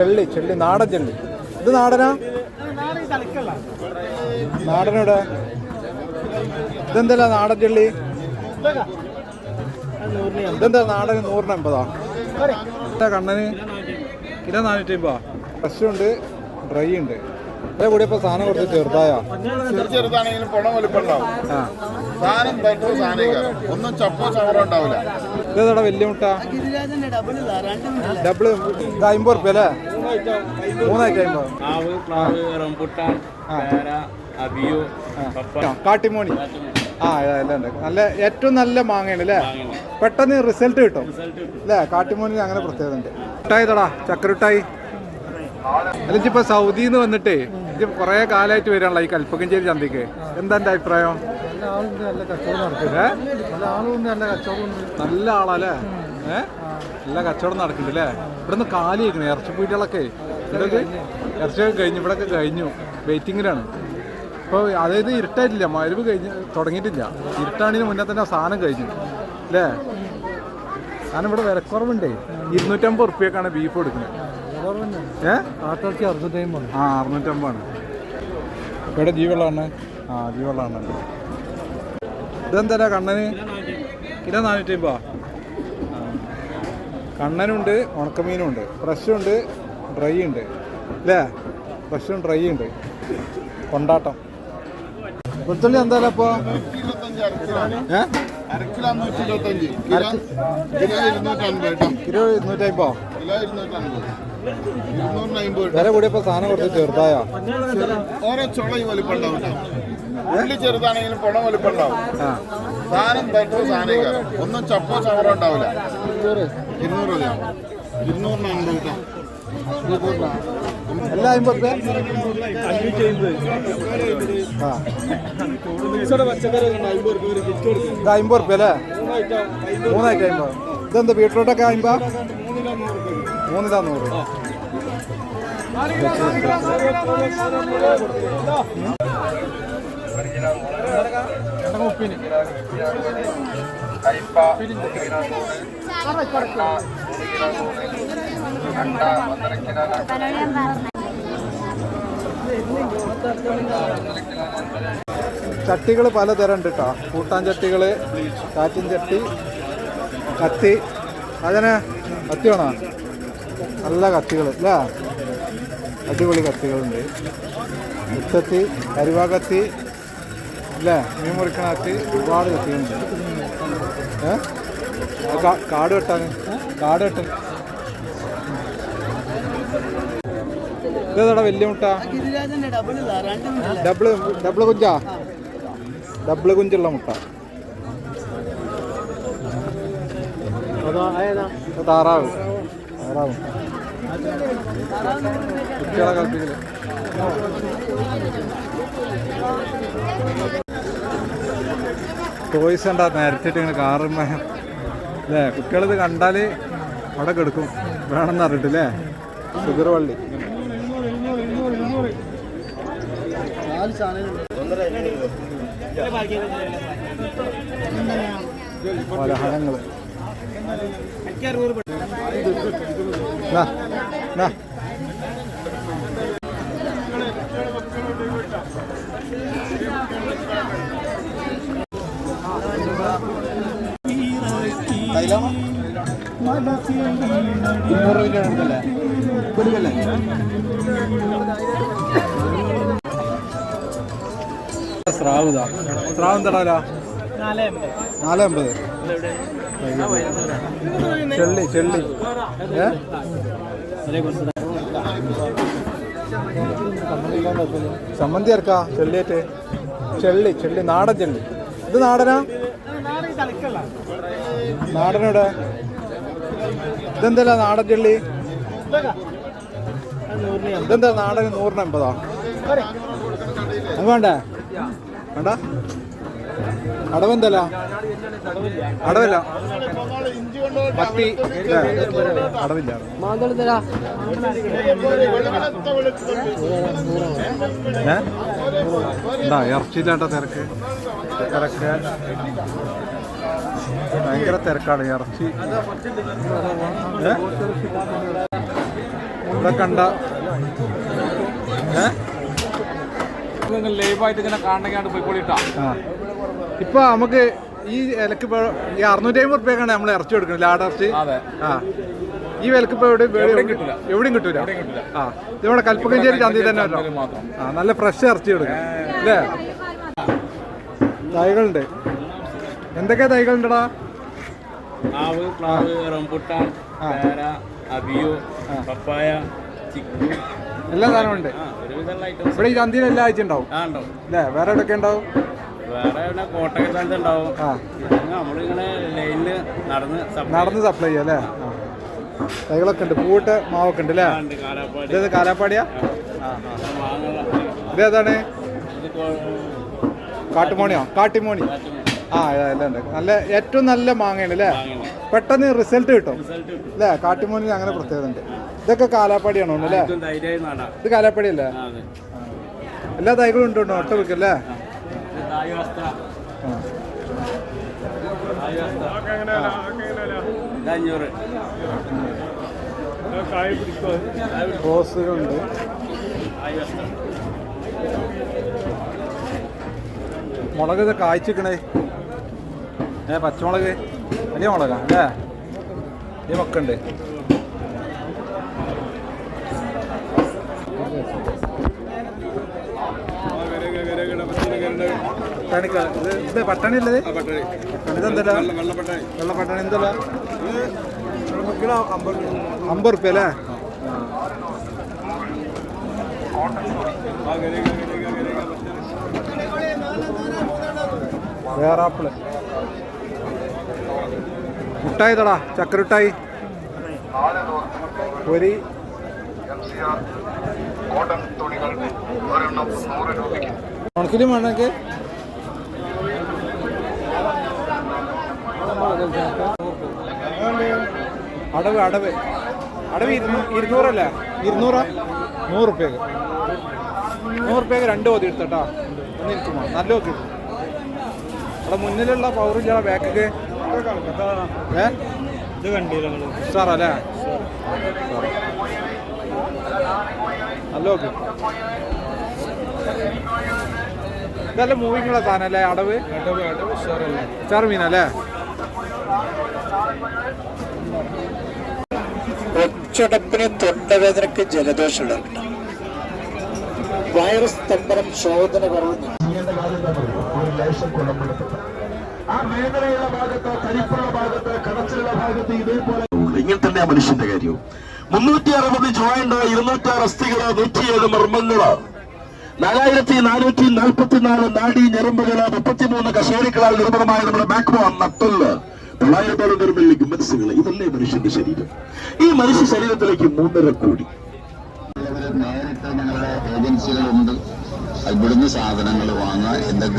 ചെള്ളി ചെള്ളി നാടൻ ചെള്ളി. ഇത് നാടനാ? നാടനോടെ ഇതെന്തല്ല നാടൻ ചെള്ളി? ഇതെന്താ നാടൻ നൂറിന് ഇതാ കണ്ണന്. കിലോ നാനൂറ്റി അമ്പതാ ഫ്രഷ് ഉണ്ട് ഡ്രൈ ഉണ്ട്. ഇതേ കൂടി ഇപ്പൊ സാധനം കുറച്ച് ചെറുതായാ. ചെറു ചെറുതാണെങ്കിലും പുണം വലിപ്പുണ്ടാവും സാധനം ബെറ്റർ സാധനം ഒന്നും ചപ്പോ ചവറോ ഉണ്ടാവില്ല. ഇതേതാ വലിയ മുട്ട? ഡബിൾ ഇത് അമ്പത് റുപ്യ അല്ലേ? മൂന്നായിട്ട് അമ്പത്. കാട്ടിമോണി. ആ എല്ലാം ഉണ്ട്. നല്ല ഏറ്റവും നല്ല മാങ്ങയാണ് അല്ലേ? പെട്ടെന്ന് റിസൾട്ട് കിട്ടും. അല്ലേ? കാട്ടിമോണി അങ്ങനെ പ്രത്യേകത ഉണ്ട്. മുട്ടായി തടാ ചക്കരട്ടായി അല്ലെങ്കിൽ ഇപ്പൊ സൗദിയിൽ നിന്ന് വന്നിട്ടേ ഇത് കുറെ കാലമായിട്ട് വരാനുള്ള ഈ കൽപ്പകഞ്ചേരി ചന്തയ്ക്ക്. എന്താ എന്റെ അഭിപ്രായം? നല്ല ആളല്ലേ? ഏഹ് നല്ല കച്ചവടം നടക്കുന്നുണ്ട് അല്ലേ? ഇവിടുന്ന് കാലി കഴിക്കണേ ഇറച്ചിപ്പൂറ്റുകളൊക്കെ ഇവിടെ ഇറച്ചിയൊക്കെ കഴിഞ്ഞു ഇവിടെയൊക്കെ കഴിഞ്ഞു. വെയിറ്റിങ്ങിലാണ്. ഇപ്പോൾ അതായത് ഇരുട്ടായിട്ടില്ല മരുവ് കഴിഞ്ഞ് തുടങ്ങിയിട്ടില്ല. ഇരുട്ടാണിന് മുന്നേ തന്നെ സാധനം കഴിഞ്ഞു. അല്ലേ? കാരണം ഇവിടെ വിലക്കുറവുണ്ടേ. ഇരുന്നൂറ്റമ്പത് ഉറുപ്പ്യക്കാണ് ബീഫ് കൊടുക്കുന്നത്. ഏ? ആ അറുന്നൂറ്റമ്പതാണ്. ഇവിടെ ജീവളാണ് ആ ജീവളാണ് ഇതെന്താ കണ്ണന്? കിലോ നാനൂറ്റി അമ്പതാ കണ്ണനുണ്ട് ഉണക്കമീനും ഉണ്ട് ഫ്രഷും ഉണ്ട് ഡ്രൈ ഉണ്ട് അല്ലേ ഫ്രഷും ഡ്രൈ ഉണ്ട് കൊണ്ടാട്ടം വെളുത്തുള്ളി എന്തായാലും ഇരുപത്തഞ്ച് കിലോ കിലോ ഇരുന്നൂറ്റി കേട്ടോ. കിലോ വില കൂടിയപ്പോൾ സാധനം കുറച്ച് ചെറുതായോ? ഓരോ ചുള ഈ വലിപ്പുണ്ടാവും കേട്ടോ ഉള്ളി ചെറുതാണെങ്കിലും പുണം വലിപ്പുണ്ടാവും ആ. സാധനം ബെറ്റർ സാധനം ഒന്നും ചപ്പോ ചവറോ ഉണ്ടാവില്ല. ഇരുന്നൂറ് രൂപ ഇരുന്നൂറിന് അൻപത് കേട്ടോ എല്ലാ അമ്പത്? റുപ്യ അല്ലേ? മൂന്നായിട്ട് അമ്പത്. ഇതെന്താ ബീട്രൂട്ടൊക്കെ അമ്പത്? മൂന്നിതാ നൂറ് ചട്ടികൾ പലതരം ഉണ്ട് കേട്ടോ കൂട്ടാൻ ചട്ടികൾ കാറ്റിൻ ചട്ടി കത്തി. അതിന് കത്തി വേണോ നല്ല കത്തികൾ അല്ലേ അടിപൊളി കത്തികളുണ്ട്. മുത്തത്തി കരുവാകത്തി അല്ലേ മീൻ മുറിക്കണ കത്തി ഒരുപാട് കത്തികളുണ്ട്. കാട് വെട്ടാൻ കാട് വെട്ടൻ ഇതേതാടാ വലിയ മുട്ട? ഡബിൾ ഡബിൾ കുഞ്ചാ? ഡബിൾ കുഞ്ചുള്ള മുട്ട. താറാവ് താറാവ്. താറാവ്. ടോയ്സ് ഉണ്ടാ നേരത്തിട്ട് ഇങ്ങനെ കാറുമ്മ അല്ലേ കുട്ടികളിത് കണ്ടാൽ അവിടെ കെടുക്കും. വേണമെന്ന് അറിയിട്ടില്ലേ ഷുഗർ വള്ളി പലഹാരങ്ങൾ നാ നാ ഇരുന്നൂറ് രൂപ എടുക്കല്ലേ? കൊടുക്കല്ലേ? സ്രാവ് ഇതാ. സ്രാവ് എന്താടാ നാല് ചെള്ളി ചെള്ളി. ഏ? സമ്മന്തി ഇറക്കാ ചെള്ളിയേറ്റ്. ചെള്ളി ചെള്ളി നാടൻ ചെള്ളി. ഇത് നാടനാ? നാടനോടെ ഇതെന്തല്ല നാടൻ ചെള്ളി? ഇതെന്താ നാടൻ നൂറിന് എൺപതാ അത് വേണ്ടേ? വേണ്ട? അടവെന്തല്ല അടവില്ല പട്ടി. ഇല്ലേ? അടവില്ല എന്താ ഇറച്ചിയില്ലാണ്ട തിരക്ക്. തിരക്ക്. ഭയങ്കര തിരക്കാണ് ഇറച്ചി. ഇവിടെ കണ്ട ഏ? ലൈവായിട്ട് ഇങ്ങനെ കാണണമെങ്കിൽ പോയിക്കോളിട്ടാ. ആ. ഇപ്പൊ നമുക്ക് ഈ വിലക്ക് ഇപ്പൊ ഈ അറുന്നൂറ്റി അമ്പത് റുപ്യക്കാണ് നമ്മൾ ഇറച്ചി കൊടുക്കുന്നത് ലാഡ് ഇറച്ചി. ആ. ഈ വിലക്ക് ഇപ്പൊ എവിടെ എവിടെയും കിട്ടൂല. ആ. ഇതിവിടെ കൽപ്പകഞ്ചേരി ചന്തി തന്നെ വരണം. ആ നല്ല ഫ്രഷ് ഇറച്ചി കൊടുക്കും. അല്ലേ? തൈകളുണ്ട്. എന്തൊക്കെ തൈകളുണ്ടടാ? ആവ് പ്ലാവ് റംബുട്ടാൻ പേര അബിയോ പപ്പായ ചിക്കു. എല്ലാ സാധനവും ഉണ്ട്. ഇവിടെ ഈ ചന്തിയിൽ എല്ലാ ആഴ്ച ഉണ്ടാവും. അല്ലേ? വേറെ എവിടെയൊക്കെ ഉണ്ടാവും? നടന്ന് സപ്ലൈ ചെയ്യാം. അല്ലേ? തൈകളൊക്കെ ഉണ്ട്. പൂട്ട് മാവൊക്കെ ഉണ്ട് അല്ലേ? ഇതേത് കാലാപ്പാടിയാ? ഇതേതാണ് കാട്ടുമോണിയോ? കാട്ടിമോണി. ആ ഇതാ, എല്ലാം ഉണ്ട്. നല്ല ഏറ്റവും നല്ല മാങ്ങയാണ് അല്ലേ? പെട്ടെന്ന് റിസൾട്ട് കിട്ടും. അല്ലേ? കാട്ടിമോണി അങ്ങനെ പ്രത്യേകത ഉണ്ട്. ഇതൊക്കെ കാലാപ്പാടിയാണോ അല്ലേ? ഇത് കാലാപ്പാടി അല്ലേ അതെ. എല്ലാ തൈകളും ഉണ്ട് ഒട്ടുമിക്കല്ലേ ഒട്ട വെക്കല്ലേ റോസുകളുണ്ട് മുളക് ഇത് കായ്ച്ചിക്കണേ. ഏ പച്ചമുളക്. വലിയ മുളകാ അല്ലേ? ഈ മക്കുണ്ട് പട്ടാണിക്ക. ഇത് ഇത് പട്ടാണി ഉള്ളത് പട്ടാണി. ഇതെന്തല്ല? വെള്ള പട്ടണി. എന്തല്ല അമ്പത് റുപ്യ അല്ലേ? വേറാപ്പിൾ. മുട്ടായി തടാ ചക്കരട്ടായി പൊരി. കോട്ടൺ തുണികൾ ഒരെണ്ണം നൂറ് രൂപയ്ക്ക്. ഉണക്കിലും വേണമെങ്കിൽ അടവ് അടവ്. അടവ് ഇരുന്നൂറല്ല ഇരുന്നൂറല്ലേ? ഇരുന്നൂറാ? നൂറ് റുപ്യക്ക് നൂറ് റുപ്യക്ക് രണ്ട് മതി എടുത്തട്ടാ. ഒന്ന് ഇരിക്കുമോ നല്ല ഓക്കെ അവിടെ മുന്നിലുള്ള പൗറില്ല ബാക്കൊക്കെ ഏ? ഇത് കണ്ടില്ല സാറല്ലേ നോക്ക് ഇതല്ല മൂവിങ്ങുള്ള സാധനല്ലേ അടവ്? ഉഷാറ് അല്ലേ ഒച്ചടപ്പിന് തൊണ്ടവേദനക്ക് ജലദോഷം ഉണ്ടാക്കണം വൈറസ് തമ്പരം ശോധന കുറവ് ആ മേഖലയുള്ള ഭാഗത്ത് കരിപ്പുള്ള ഭാഗത്ത് കടച്ചിലുള്ള ഭാഗത്ത് ഇതേപോലെ ഇങ്ങനെ തന്നെ മനുഷ്യന്റെ കാര്യവും. മുന്നൂറ്റി അറുപത് ജോയിന്റ് ഇരുന്നൂറ്റാറ് അസ്ഥികൾ നൂറ്റിയേഴ് മർമ്മങ്ങൾ. നാലായിരത്തി നാനൂറ്റി നാൽപ്പത്തിനാല് നാഡി ഞരമ്പുകൾ മുപ്പത്തിമൂന്ന് കശേരികളാൽ നിർമ്മിതമായ നമ്മുടെ ബാക്ക് നട്ടൽ തൊള്ളായിരത്തോളം വരുന്ന ലിഗ്മെന്റ്സുകൾ ഇതല്ലേ മനുഷ്യന്റെ ശരീരം. ഈ മനുഷ്യ ശരീരത്തിലേക്ക് മൂന്നര കോടി. നേരിട്ട് ഞങ്ങളുടെ ഏജൻസികളുണ്ട്. ഇവിടുന്ന് സാധനങ്ങൾ വാങ്ങാൻ എന്തൊക്കെ